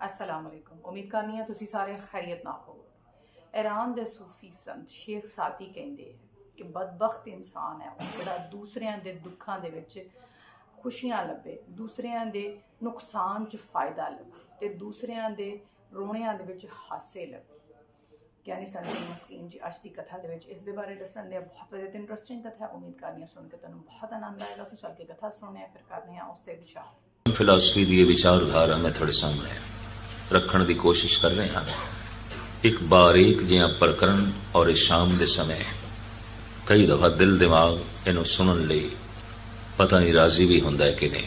ਅਸਲਾਮ ਅਲੈਕੁਮ ਉਮੀਦ ਕਰਨੀ ਹੈ ਤੁਸੀਂ ਸਾਰੇ ਖੈਰੀਅਤ ਨਾਲ ਹੋਵੋਗੇ ਈਰਾਨ ਦੇ ਸੂਫੀ ਸੰਤ ਸ਼ੇਖ ਸਾਦੀ ਕਹਿੰਦੇ ਹੈ ਕਿ ਬਦਬਖਤ ਇਨਸਾਨ ਹੈ ਉਹ ਜਿਹੜਾ ਦੂਸਰਿਆਂ ਦੇ ਦੁੱਖਾਂ ਦੇ ਵਿੱਚ ਖੁਸ਼ੀਆਂ ਲੱਭੇ ਦੂਸਰਿਆਂ ਦੇ ਨੁਕਸਾਨ 'ਚ ਫਾਇਦਾ ਲੱਭੇ ਤੇ ਦੂਸਰਿਆਂ ਦੇ ਰੋਣਿਆਂ ਦੇ ਵਿੱਚ ਹਾਸੇ ਲੱਭੇ ਗਿਆਨੀ ਸੰਤ ਮਸਕੀਨ ਜੀ ਅੱਜ ਦੀ ਕਥਾ ਦੇ ਵਿੱਚ ਇਸ ਦੇ ਬਾਰੇ ਦੱਸਣ ਦੇ ਬਹੁਤ ਜ਼ਿਆਦਾ ਇੰਟਰਸਟਿੰਗ ਕਥਾ ਉਮੀਦ ਕਰਨੀ ਹੈ ਸੁਣ ਕੇ ਤੁਹਾਨੂੰ ਬਹੁਤ ਆਨੰਦ ਆਏਗਾ ਸੋ ਚੱਲ ਕਥਾ ਸੁਣਨੇ ਫਿਰ ਕਰਨੇ ਆ ਉਸ ਤੇ ਵਿਚਾਰ ਫਿਲਾਸਫੀ ਦੀ ਵਿਚਾਰਧਾਰਾ ਮੈਂ ਤੁਹਾਡੇ ਸਾਹਮਣੇ ਰੱਖਣ ਦੀ ਕੋਸ਼ਿਸ਼ ਕਰ ਰਹੇ ਹਾਂ ਇੱਕ ਬਾਰੀਕ ਜਿਹਾ ਪ੍ਰਕਰਨ ਔਰ ਇਸ ਸ਼ਾਮ ਦੇ ਸਮੇਂ। ਕਈ ਦਫਾ ਦਿਲ ਦਿਮਾਗ ਇਹਨੂੰ ਸੁਣਨ ਲਈ ਪਤਾ ਨਹੀਂ ਰਾਜ਼ੀ ਵੀ ਹੁੰਦਾ ਹੈ ਕਿ ਨਹੀਂ।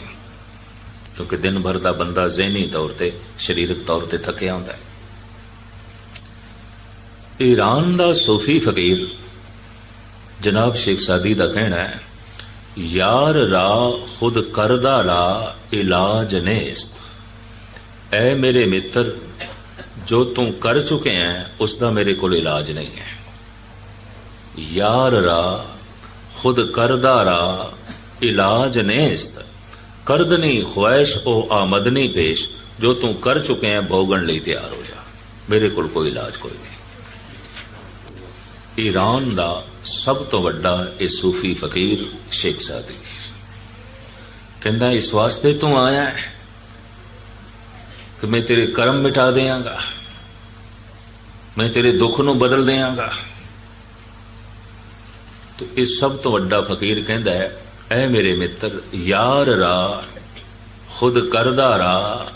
ਕਿਉਂਕਿ ਦਿਨ ਭਰ ਦਾ ਬੰਦਾ ਜ਼ਿਹਨੀ ਤੌਰ ਤੇ ਸਰੀਰਕ ਤੌਰ ਤੇ ਥੱਕਿਆ ਹੁੰਦਾ ਹੈ। ਈਰਾਨ ਦਾ ਸੂਫੀ ਫਕੀਰ ਜਨਾਬ ਸ਼ੇਖ ਸਾਦੀ ਦਾ ਕਹਿਣਾ ਹੈ, ਯਾਰ ਰਾ ਖੁਦ ਕਰਦਾ ਰਾ ਇਲਾਜ ਨੇਸਤ। ਐ ਮੇਰੇ ਮਿੱਤਰ, ਜੋ ਤੂੰ ਕਰ ਚੁੱਕੇ ਹੈ ਉਸ ਦਾ ਮੇਰੇ ਕੋਲ ਇਲਾਜ ਨਹੀਂ ਹੈ ਯਾਰ ਰਾ, ਖੁਦ ਕਰਦਾ ਰਾ, ਇਲਾਜ ਨੇਸਤ ਕਰਦਨੀ ਖੁਆਇਸ਼, ਉਹ ਆਮਦਨੀ ਪੇਸ਼। ਜੋ ਤੂੰ ਕਰ ਚੁੱਕੇ ਹੈ ਭੋਗਣ ਲਈ ਤਿਆਰ ਹੋ ਜਾ। ਮੇਰੇ ਕੋਲ ਕੋਈ ਇਲਾਜ ਕੋਈ ਨਹੀਂ। ਈਰਾਨ ਦਾ ਸਭ ਤੋਂ ਵੱਡਾ ਇਹ ਸੂਫੀ ਫਕੀਰ, ਸ਼ੇਖ ਸਾਦੀ। ਕਹਿੰਦਾ, ਇਸ ਵਾਸਤੇ ਤੂੰ ਆਇਆ ਹੈ ਕਿ ਮੈਂ ਤੇਰੇ ਕਰਮ ਮਿਟਾ ਦੇਵਾਂਗਾ। ਮੈਂ ਤੇਰੇ ਦੁੱਖ ਨੂੰ ਬਦਲ ਦੇਵਾਂਗਾ। ਤੇ ਇਹ ਸਭ ਤੋਂ ਵੱਡਾ ਫਕੀਰ ਕਹਿੰਦਾ ਹੈ, ਐ ਮੇਰੇ ਮਿੱਤਰ, ਯਾਰ ਰਾ, ਖੁਦ ਕਰਦਾ ਰਾ,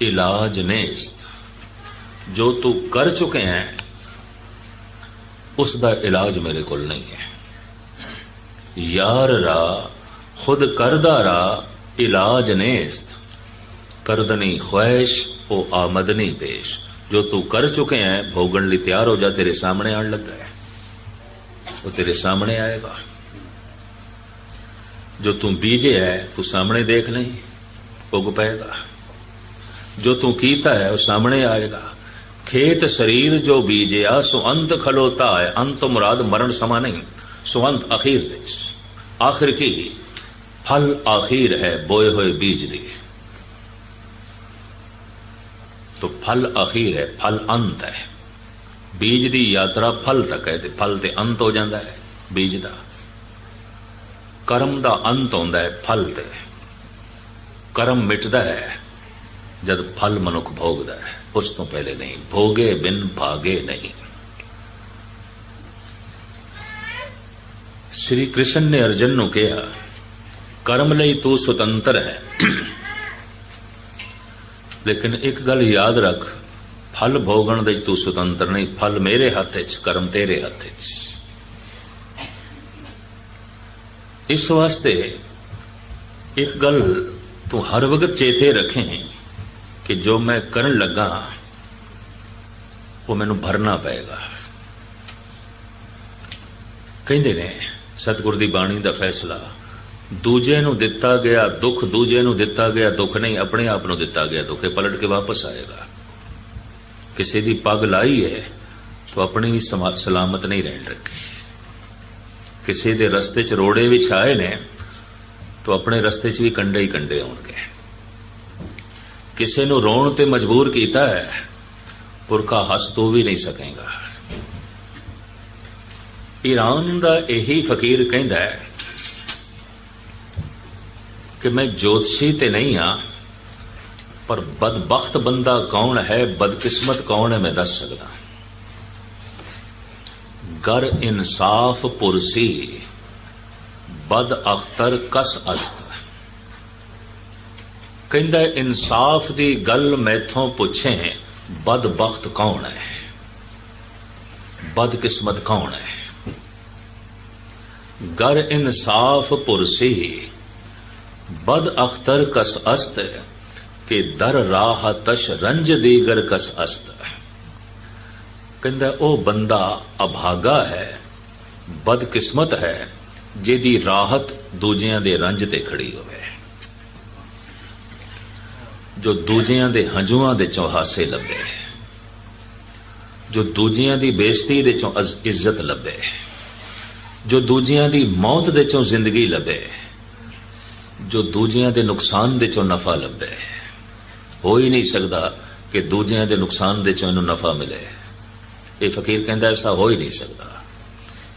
ਇਲਾਜ ਨੇਸਤ। ਜੋ ਤੂੰ ਕਰ ਚੁੱਕੇ ਹੈ, ਉਸ ਦਾ ਇਲਾਜ ਮੇਰੇ ਕੋਲ ਨਹੀਂ ਹੈ। ਯਾਰ ਰਾ, ਖੁਦ ਕਰਦਾ ਰਾ, ਇਲਾਜ ਨੇਸਤ। ਕਰਦਨੀ ਖੁਆਇਸ਼ ਉਹ ਆਮਦਨੀ ਪੇਸ਼ ਜੋ ਤੂੰ ਕਰ ਚੁੱਕੇ ਹੈ ਭੋਗਣ ਲਈ ਤਿਆਰ ਹੋ ਜਾ ਤੇਰੇ ਸਾਹਮਣੇ ਆਣ ਲੱਗਾ ਹੈ ਉਹ ਤੇਰੇ ਸਾਹਮਣੇ ਆਏਗਾ ਜੋ ਤੂੰ ਬੀਜੇ ਹੈ ਤੂੰ ਸਾਹਮਣੇ ਦੇਖ ਨਹੀਂ ਉਗ ਪਏਗਾ ਜੋ ਤੂੰ ਕੀਤਾ ਹੈ ਉਹ ਸਾਹਮਣੇ ਆਏਗਾ ਖੇਤ ਸਰੀਰ ਜੋ ਬੀਜਿਆ ਸੋ ਅੰਤ ਖਲੋਤਾ ਹੈ ਅੰਤ ਮੁਰਾਦ ਮਰਨ ਸਮਾ ਨਹੀਂ ਸੋ ਅੰਤ ਅਖੀਰ ਵਿੱਚ ਆਖਿਰ ਕੀ ਫਲ ਆਖੀਰ ਹੈ ਬੋਏ ਹੋਏ ਬੀਜ ਦੀ तो फल अखीर है फल अंत है ਬੀਜ ਦੀ ਯਾਤਰਾ ਫਲ ਤੱਕ ਹੈ ਤੇ ਫਲ ਤੇ ਅੰਤ ਹੋ ਜਾਂਦਾ ਹੈ ਬੀਜ ਦਾ ਕਰਮ ਦਾ ਅੰਤ ਹੁੰਦਾ ਹੈ ਫਲ ਤੇ ਕਰਮ ਮਿਟਦਾ ਹੈ ਜਦ ਫਲ ਮਨੁੱਖ ਭੋਗਦਾ ਹੈ ਉਸ ਤੋਂ ਪਹਿਲੇ ਨਹੀਂ ਭੋਗੇ ਬਿਨ ਭਾਗੇ ਨਹੀਂ ਸ੍ਰੀ ਕ੍ਰਿਸ਼ਨ ਨੇ ਅਰਜਨ ਨੂੰ ਕਿਹਾ ਕਰਮ ਲਈ ਤੂੰ ਸੁਤੰਤਰ ਹੈ ਲੇਕਿਨ ਇੱਕ ਗੱਲ ਯਾਦ ਰੱਖ, ਫਲ ਭੋਗਣ ਦੇ 'ਚ ਤੂੰ ਸੁਤੰਤਰ ਨਹੀਂ, ਫਲ ਮੇਰੇ ਹੱਥ 'ਚ ਕਰਮ ਤੇਰੇ ਹੱਥ 'ਚ ਇਸ ਵਾਸਤੇ ਇੱਕ ਗੱਲ ਤੂੰ ਹਰ ਵਕਤ ਚੇਤੇ ਰੱਖੇ ਕਿ ਜੋ ਮੈਂ ਕਰਨ ਲੱਗਾ, ਉਹ ਮੈਨੂੰ ਭਰਨਾ ਪਏਗਾ। ਕਹਿੰਦੇ ਨੇ, ਸਤਿਗੁਰ ਦੀ ਬਾਣੀ ਦਾ ਫੈਸਲਾ ਦੂਜੇ ਨੂੰ ਦਿੱਤਾ ਗਿਆ ਦੁੱਖ, ਦੂਜੇ ਨੂੰ ਦਿੱਤਾ ਗਿਆ ਦੁੱਖ ਨਹੀਂ, ਆਪਣੇ ਆਪ ਨੂੰ ਦਿੱਤਾ ਗਿਆ ਦੁੱਖ, ਇਹ ਪਲਟ ਕੇ ਵਾਪਸ ਆਏਗਾ। ਕਿਸੇ ਦੀ ਪੱਗ ਲਾਈ ਹੈ, ਤਾਂ ਆਪਣੀ ਵੀ ਸਮਾ- ਸਲਾਮਤ ਨਹੀਂ ਰਹਿਣ ਰੱਖੀ ਕਿਸੇ ਦੇ ਰਸਤੇ 'ਚ ਰੋੜੇ ਵਿੱਚ ਆਏ ਨੇ, ਤਾਂ ਆਪਣੇ ਰਸਤੇ 'ਚ ਵੀ ਕੰਡੇ ਹੀ ਕੰਡੇ ਆਉਣਗੇ। ਕਿਸੇ ਨੂੰ ਰੋਣ ਤੇ ਮਜਬੂਰ ਕੀਤਾ ਹੈ, ਪੁਰਖਾ ਹੱਸ ਤੋਂ ਵੀ ਨਹੀਂ ਸਕੇਗਾ। ਈਰਾਨ ਦਾ ਇਹੀ ਫਕੀਰ ਕਹਿੰਦਾ ਹੈ ਕਿ ਮੈਂ ਜੋਤਸ਼ੀ ਤੇ ਨਹੀਂ ਆ ਪਰ ਬਦਬਖਤ ਬੰਦਾ ਕੌਣ ਹੈ, ਬਦਕਿਸਮਤ ਕੌਣ ਹੈ, ਮੈਂ ਦੱਸ ਸਕਦਾ। ਗਰ ਇਨਸਾਫ ਪੁਰਸੀ ਬਦ ਅਖਤਰ ਕਸ ਅਸਤ। ਕਹਿੰਦਾ, ਇਨਸਾਫ ਦੀ ਗੱਲ ਮੈਥੋਂ ਪੁੱਛੇ, ਬਦਬਖਤ ਕੌਣ ਹੈ? ਬਦਕਿਸਮਤ ਕੌਣ ਹੈ? ਗਰ ਇਨਸਾਫ ਪੁਰਸੀ ਬਦ ਅਖਤਰ ਕਸ ਅਸਤ ਕਿ ਦਰ ਰਾਹ ਤਸ਼ ਰੰਜ ਦੀਗਰ ਕਸ ਅਸਤ ਕਹਿੰਦਾ, ਉਹ ਬੰਦਾ ਅਭਾਗਾ ਹੈ, ਬਦਕਿਸਮਤ ਹੈ, ਜਿਹਦੀ ਰਾਹਤ ਦੂਜਿਆਂ ਦੇ ਰੰਜ ਤੇ ਖੜੀ ਹੋਵੇ। ਜੋ ਦੂਜਿਆਂ ਦੇ ਹੰਝੂਆਂ ਦੇ ਚੋਂ ਹਾਸੇ ਲੱਭੇ, ਜੋ ਦੂਜਿਆਂ ਦੀ ਬੇਇੱਜ਼ਤੀ ਦੇ ਚੋਂ ਅਜ਼- ਇੱਜ਼ਤ ਲੱਭੇ, ਜੋ ਦੂਜਿਆਂ ਦੀ ਮੌਤ ਦੇ ਚੋਂ ਜ਼ਿੰਦਗੀ ਲੱਭੇ ਜੋ ਦੂਜਿਆਂ ਦੇ ਨੁਕਸਾਨ ਦੇ ਚੋਂ ਨਫਾ ਲੱਭੇ ਹੋ। ਹੀ ਨਹੀਂ ਸਕਦਾ ਕਿ ਦੂਜਿਆਂ ਦੇ ਨੁਕਸਾਨ ਦੇ ਚੋਂ ਇਹਨੂੰ ਨਫਾ ਮਿਲੇ। ਇਹ ਫਕੀਰ ਕਹਿੰਦਾ, ਐਸਾ ਹੋ ਹੀ ਨਹੀਂ ਸਕਦਾ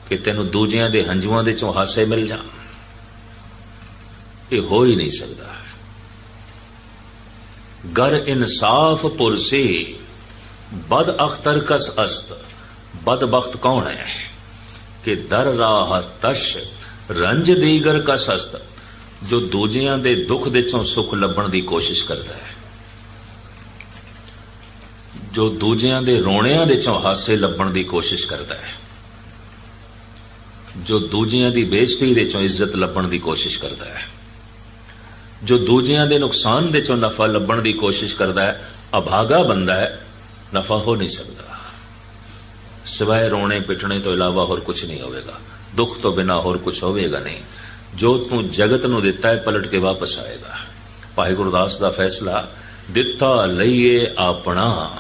ਕਿ ਤੈਨੂੰ ਦੂਜਿਆਂ ਦੇ ਹੰਝੂਆਂ ਦੇ ਚੋਂ ਹਾਸੇ ਮਿਲ ਜਾਣ। ਇਹ ਹੋ ਹੀ ਨਹੀਂ ਸਕਦਾ। ਗਰ ਇਨਸਾਫ ਪੁਰਸੇ, ਬਦ ਅਖਤਰ ਕਸ ਅਸਤ। ਬਦਬਖਤ ਕੌਣ ਹੈ? ਕਿ ਦਰ ਰਾਹ ਤਸ਼, ਰੰਜ ਦੀਗਰ ਕਸ ਅਸਤ। ਜੋ ਦੂਜਿਆਂ ਦੇ ਦੁੱਖ ਦੇ ਚੋਂ ਸੁੱਖ ਲੱਭਣ ਦੀ ਕੋਸ਼ਿਸ਼ ਕਰਦਾ ਹੈ। ਜੋ ਦੂਜਿਆਂ ਦੇ ਰੋਣਿਆਂ ਦੇ ਚੋਂ ਹਾਸੇ ਲੱਭਣ ਦੀ ਕੋਸ਼ਿਸ਼ ਕਰਦਾ ਹੈ। ਜੋ ਦੂਜਿਆਂ ਦੀ ਬੇਇੱਜ਼ਤੀ ਦੇ ਚੋਂ ਇੱਜ਼ਤ ਲੱਭਣ ਦੀ ਕੋਸ਼ਿਸ਼ ਕਰਦਾ ਹੈ। ਜੋ ਦੂਜਿਆਂ ਦੇ ਨੁਕਸਾਨ ਦੇ ਚੋਂ ਨਫਾ ਲੱਭਣ ਦੀ ਕੋਸ਼ਿਸ਼ ਕਰਦਾ ਹੈ, ਅਭਾਗਾ ਬੰਦਾ ਹੈ, ਨਫਾ ਹੋ ਨਹੀਂ ਸਕਦਾ। ਸਿਵਾਏ ਰੋਣੇ ਪਿਟਣੇ ਤੋਂ ਇਲਾਵਾ ਹੋਰ ਕੁਝ ਨਹੀਂ ਹੋਵੇਗਾ। ਦੁੱਖ ਤੋਂ ਬਿਨਾ ਹੋਰ ਕੁਝ ਹੋਵੇਗਾ ਨਹੀਂ। ਜੋ ਤੂੰ ਜਗਤ ਨੂੰ ਦਿੱਤਾ ਹੈ, ਪਲਟ ਕੇ ਵਾਪਸ ਆਏਗਾ। ਭਾਈ ਗੁਰਦਾਸ ਦਾ ਫੈਸਲਾ, ਦਿੱਤਾ ਲਈਏ ਆਪਣਾ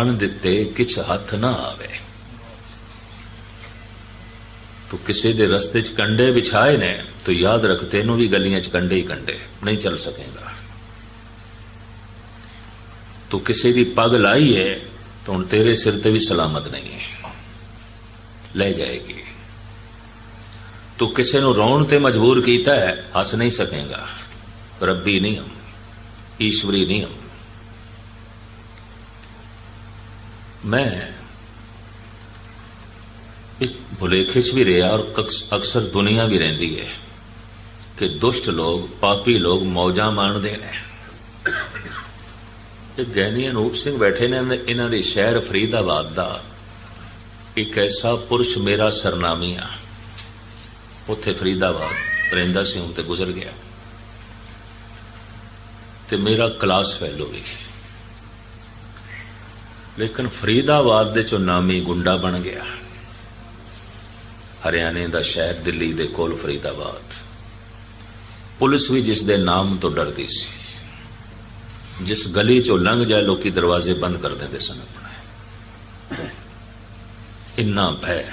ਅਣ ਦਿੱਤੇ ਕਿਛ ਹੱਥ ਨਾ ਆਵੇ। ਤੂੰ ਕਿਸੇ ਦੇ ਰਸਤੇ 'ਚ ਕੰਡੇ ਵਿਛਾਏ ਨੇ, ਤੂੰ ਯਾਦ ਰੱਖ, ਤੈਨੂੰ ਵੀ ਗਲੀਆਂ 'ਚ ਕੰਡੇ ਹੀ ਕੰਡੇ, ਨਹੀਂ ਚੱਲ ਸਕੇਗਾ। ਤੂੰ ਕਿਸੇ ਦੀ ਪੱਗ ਲਾਈ ਹੈ ਤਾਂ ਹੁਣ ਤੇਰੇ ਸਿਰ ਤੇ ਵੀ ਸਲਾਮਤ ਨਹੀਂ ਹੈ ਲੈ ਜਾਏਗੀ। ਤੂੰ ਕਿਸੇ ਨੂੰ ਰੋਣ ਤੇ ਮਜਬੂਰ ਕੀਤਾ ਹੈ, ਹੱਸ ਨਹੀਂ ਸਕੇਗਾ। ਰੱਬੀ ਨਿਯਮ, ਈਸ਼ਵਰੀ ਨਿਯਮ। ਮੈਂ ਇੱਕ ਭੁਲੇਖੇ 'ਚ ਵੀ ਰਿਹਾ ਔਰ ਅਕਸਰ ਦੁਨੀਆ ਵੀ ਰਹਿੰਦੀ ਹੈ ਕਿ ਦੁਸ਼ਟ ਲੋਕ, ਪਾਪੀ ਲੋਕ ਮੌਜਾਂ ਮਾਣਦੇ ਨੇ। ਇਹ ਗਿਆਨੀ ਅਨੂਪ ਸਿੰਘ ਬੈਠੇ ਨੇ, ਇਹਨਾਂ- ਇਹਨਾਂ ਦੇ ਸ਼ਹਿਰ ਫਰੀਦਾਬਾਦ ਦਾ ਇੱਕ ਐਸਾ ਪੁਰਸ਼ ਮੇਰਾ ਸਰਨਾਮੀ ਆ। ਉੱਥੇ ਫਰੀਦਾਬਾਦ ਰਹਿੰਦਾ ਸੀ ਹੁਣ ਤੇ ਗੁਜ਼ਰ ਗਿਆ। ਤੇ ਮੇਰਾ ਕਲਾਸ ਫੈਲੋ ਵੀ ਲੇਕਿਨ ਫਰੀਦਾਬਾਦ ਦੇ ਚੋਂ ਨਾਮੀ ਗੁੰਡਾ ਬਣ ਗਿਆ। ਹਰਿਆਣੇ ਦਾ ਸ਼ਹਿਰ ਦਿੱਲੀ ਦੇ ਕੋਲ ਫਰੀਦਾਬਾਦ। ਪੁਲਿਸ ਵੀ ਜਿਸ ਦੇ ਨਾਮ ਤੋਂ ਡਰਦੀ ਸੀ। ਜਿਸ ਗਲੀ ਚੋਂ ਲੰਘ ਜਾਏ, ਲੋਕੀ ਦਰਵਾਜ਼ੇ ਬੰਦ ਕਰ ਦਿੰਦੇ ਸਨ ਆਪਣੇ। ਇੰਨਾ ਭੈ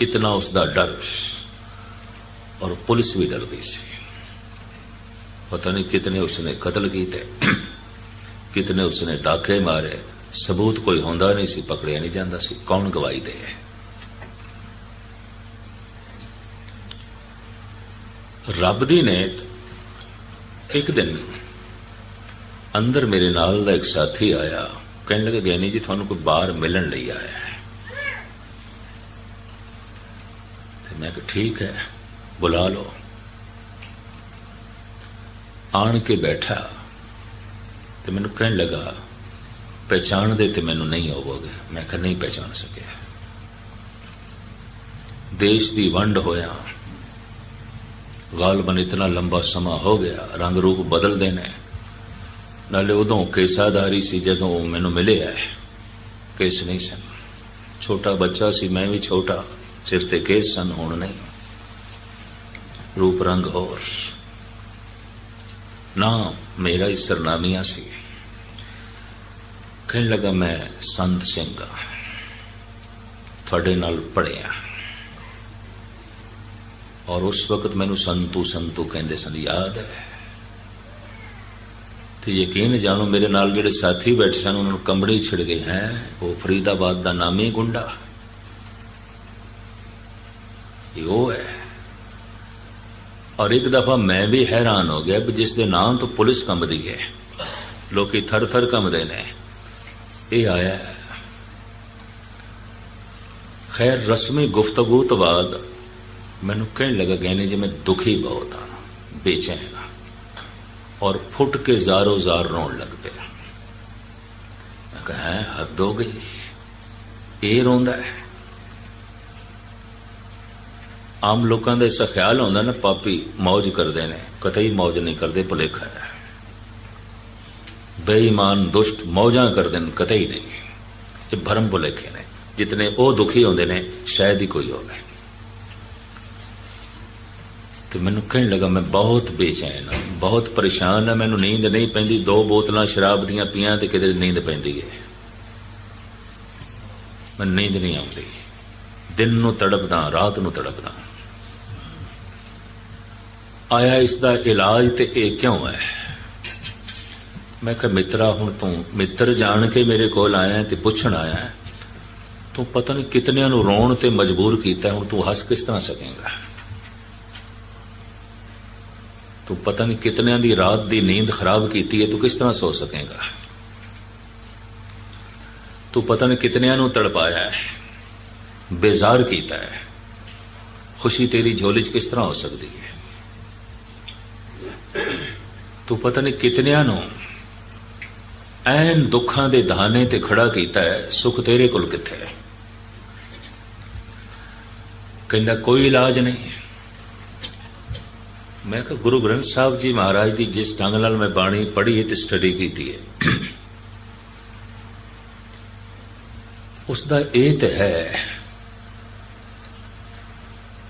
ਇਤਨਾ ਉਸ ਦਾ ਡਰ ਔਰ ਪੁਲਿਸ ਵੀ ਡਰਦੀ ਸੀ ਪਤਾ ਨਹੀਂ ਕਿਤਨੇ ਉਸਨੇ ਕਤਲ ਕੀਤੇ ਕਿਤਨੇ ਉਸਨੇ ਡਾਕੇ ਮਾਰੇ ਸਬੂਤ ਕੋਈ ਹੁੰਦਾ ਨਹੀਂ ਸੀ ਪਕੜਿਆ ਨਹੀਂ ਜਾਂਦਾ ਸੀ ਕੌਣ ਗਵਾਹੀ ਦੇ ਰੱਬ ਦੀ ਨੇਤ ਇੱਕ ਦਿਨ ਅੰਦਰ ਮੇਰੇ ਨਾਲ ਦਾ ਇੱਕ ਸਾਥੀ ਆਇਆ ਕਹਿਣ ਲੱਗਾ ਗਿਆਨੀ ਜੀ ਤੁਹਾਨੂੰ ਕੋਈ ਬਾਹਰ ਮਿਲਣ ਲਈ ਆਇਆ ਹੈ ਤੇ ਮੈਂ ਕਿਹਾ, ਠੀਕ ਹੈ, ਬੁਲਾ ਲਓ। ਆਣ ਕੇ ਬੈਠਾ ਤੇ ਮੈਨੂੰ ਕਹਿਣ ਲੱਗਾ ਪਹਿਚਾਣਦੇ ਤੇ ਮੈਨੂੰ ਨਹੀਂ ਹੋਵੋਗੇ ਮੈਂ ਕਿਹਾ, ਨਹੀਂ ਪਹਿਚਾਣ ਸਕਿਆ। ਦੇਸ਼ ਦੀ ਵੰਡ ਹੋਇਆ। ਗਾਲਬਨ ਇਤਨਾ ਲੰਬਾ ਸਮਾਂ ਹੋ ਗਿਆ, ਰੰਗ ਰੂਪ ਬਦਲਦੇ ਨੇ ਨਾਲੇ ਉਦੋਂ ਕੇਸਾਦਾਰੀ ਸੀ ਜਦੋਂ ਉਹ ਮੈਨੂੰ ਮਿਲਿਆ ਕੇਸ ਨਹੀਂ ਸਨ। ਛੋਟਾ ਬੱਚਾ ਸੀ, ਮੈਂ ਵੀ ਛੋਟਾ। ਸਿਰ ਤੇ ਕੇਸ ਸਨ, ਹੁਣ ਨਹੀਂ। ਰੂਪ, ਰੰਗ ਹੋਰ ਨਾ ਮੇਰਾ ਹੀ ਸਰਨਾਮੀਆਂ ਸੀ। ਕਹਿਣ ਲੱਗਾ, ਮੈਂ ਸੰਤ ਸਿੰਘ ਆ। ਤੁਹਾਡੇ ਨਾਲ ਪੜਿਆ ਔਰ ਉਸ ਵਕਤ ਮੈਨੂੰ ਸੰਤੂ ਸੰਤੂ ਕਹਿੰਦੇ ਸਨ, ਯਾਦ ਹੈ। ਤੇ ਯਕੀਨ ਜਾਣੋ, ਮੇਰੇ ਨਾਲ ਜਿਹੜੇ ਸਾਥੀ ਬੈਠੇ ਸਨ, ਉਹਨਾਂ ਨੂੰ ਕੰਬੜੀ ਛਿੜ ਗਈ ਹੈ? ਉਹ ਫਰੀਦਾਬਾਦ ਦਾ ਨਾਮੀ ਗੁੰਡਾ। ਇਹ ਉਹ ਹੈ। ਔਰ ਇੱਕ ਦਫਾ ਮੈਂ ਵੀ ਹੈਰਾਨ ਹੋ ਗਿਆ ਵੀ ਜਿਸ ਦੇ ਨਾਮ ਤੋਂ ਪੁਲਿਸ ਕੰਬਦੀ ਹੈ। ਲੋਕੀ ਥਰ ਥਰ ਕੰਬਦੇ ਨੇ। ਇਹ ਆਇਆ ਹੈ। ਖੈਰ ਰਸਮੀ ਗੁਫ਼ਤਗੂ ਤੋਂ ਬਾਅਦ ਮੈਨੂੰ ਕਹਿਣ ਲੱਗਾ ਕਹਿੰਦੇ ਜੀ ਮੈਂ ਦੁਖੀ ਬਹੁਤ ਹਾਂ ਬੇਚੈਨ ਹਾਂ। ਔਰ ਫੁੱਟ ਕੇ ਜ਼ਾਰੋ ਜ਼ਾਰ ਰੋਣ ਲੱਗ ਪਿਆ। ਮੈਂ ਕਿਹਾ "ਹੈਂ, ਹੱਦ ਹੋ ਗਈ। ਇਹ ਰੋਂਦਾ ਹੈ। ਆਮ ਲੋਕਾਂ ਦਾ ਇਸ ਖਿਆਲ ਹੁੰਦਾ ਨਾ, ਪਾਪੀ ਮौज ਕਰਦੇ ਨੇ। ਕਤਈ ਮौज ਨਹੀਂ ਕਰਦੇ, ਭੁਲੇਖਾ ਹੈ। ਬੇਈਮਾਨ, ਦੁਸ਼ਟ ਮੌਜਾਂ ਕਰਦੇ ਨੇ, ਕਤਈ ਨਹੀਂ। ਇਹ ਭਰਮ ਭੁਲੇਖੇ ਨੇ। ਜਿਤਨੇ ਉਹ ਦੁਖੀ ਹੁੰਦੇ ਨੇ, ਸ਼ਾਇਦ ਹੀ ਕੋਈ ਹੋਵੇ ਤੇ ਮੈਨੂੰ ਕਹਿਣ ਲੱਗਾ, ਮੈਂ ਬਹੁਤ ਬੇਚੈਨ ਹਾਂ, ਬਹੁਤ ਪਰੇਸ਼ਾਨ ਹਾਂ, ਮੈਨੂੰ ਨੀਂਦ ਨਹੀਂ ਪੈਂਦੀ, ਦੋ ਬੋਤਲਾਂ ਸ਼ਰਾਬ ਦੀਆਂ ਪੀਆਂ ਤੇ ਕਿਤੇ ਨੀਂਦ ਪੈਂਦੀ ਹੈ। ਮੈਨੂੰ ਨੀਂਦ ਨਹੀਂ ਆਉਂਦੀ। ਦਿਨ ਨੂੰ ਤੜਪਦਾ, ਰਾਤ ਨੂੰ ਤੜਪਦਾ। ਆਇਆ ਇਸ ਦਾ ਇਲਾਜ ਤੇ ਇਹ ਕਿਉਂ ਹੈ? ਮੈਂ ਕਿਹਾ, ਮਿੱਤਰਾ, ਹੁਣ ਤੂੰ ਮਿੱਤਰ ਜਾਣ ਕੇ ਮੇਰੇ ਕੋਲ ਆਇਆ ਤੇ ਪੁੱਛਣ ਆਇਆ ਤੂੰ ਪਤਾ ਨਹੀਂ ਕਿਤਨਿਆਂ ਨੂੰ ਰੋਣ ਤੇ ਮਜਬੂਰ ਕੀਤਾ, ਹੁਣ ਤੂੰ ਹੱਸ ਕਿਸ ਤਰ੍ਹਾਂ ਸਕੇਂਗਾ? ਤੂੰ ਪਤਾ ਨਹੀਂ ਕਿਤਨਿਆਂ ਦੀ ਰਾਤ ਦੀ ਨੀਂਦ ਖਰਾਬ ਕੀਤੀ ਹੈ, ਤੂੰ ਕਿਸ ਤਰ੍ਹਾਂ ਸੋ ਸਕੇਂਗਾ? ਤੂੰ ਪਤਾ ਨਹੀਂ ਕਿਤਨਿਆਂ ਨੂੰ ਤੜਪਾਇਆ ਹੈ, ਬੇਜ਼ਾਰ ਕੀਤਾ ਹੈ। ਖੁਸ਼ੀ ਤੇਰੀ ਝੋਲੀ 'ਚ ਕਿਸ ਤਰ੍ਹਾਂ ਹੋ ਸਕਦੀ ਹੈ? ਤੂੰ ਪਤਾ ਨਹੀਂ ਕਿਤਨਿਆਂ ਨੂੰ ਐਨ ਦੁੱਖਾਂ ਦੇ ਦਹਾਨੇ ਤੇ ਖੜਾ ਕੀਤਾ ਹੈ, ਸੁਖ ਤੇਰੇ ਕੋਲ ਕਿੱਥੇ ਹੈ? ਕਹਿੰਦਾ, ਕੋਈ ਇਲਾਜ ਨਹੀਂ। ਮੈਂ ਕਿਹਾ, ਗੁਰੂ ਗ੍ਰੰਥ ਸਾਹਿਬ ਜੀ ਮਹਾਰਾਜ ਦੀ ਜਿਸ ਢੰਗ ਨਾਲ ਮੈਂ ਬਾਣੀ ਪੜ੍ਹੀ ਤੇ ਸਟੱਡੀ ਕੀਤੀ ਹੈ ਉਸ ਦਾ ਇਹ ਤੇ ਹੈ